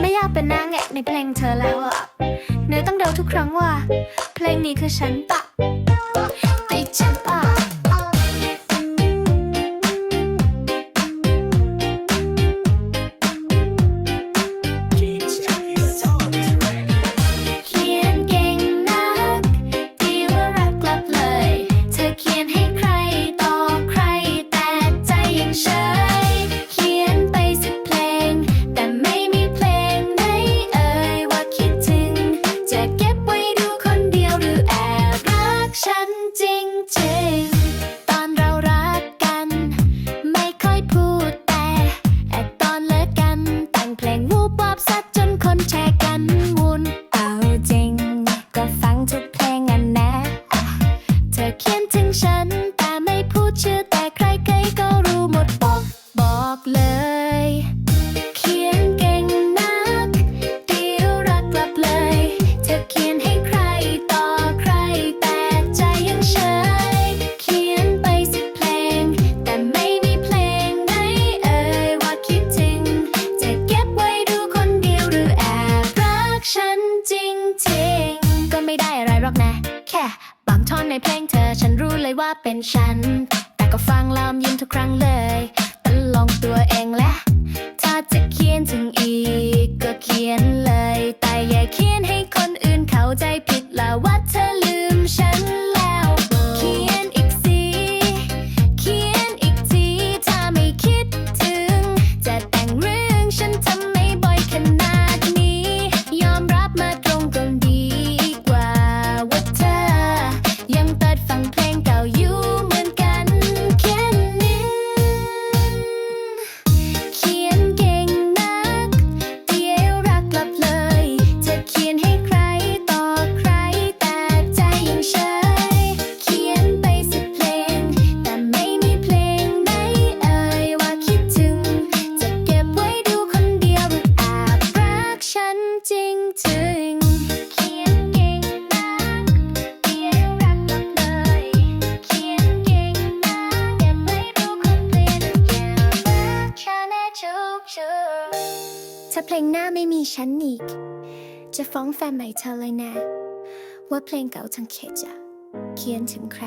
ไม่อยากเป็นนางเอกในเพลงเธอแล้วอะเนื้อต้องเดาทุกครั้งว่า เพลงนี้คือฉันปะติดฉันปะ to ท่อนในเพลงเธอ ฉันรู้เลยว่าเป็นฉัน แต่ก็ฟังลามยิ้มทุกครั้งเลยตลองตัว ถ้าเพลงหน้าไม่มีฉันอีก จะฟ้องแฟนใหม่เธอเลยนะ ว่าเพลงเก่าทั้งเขตจะเขียนถึงใคร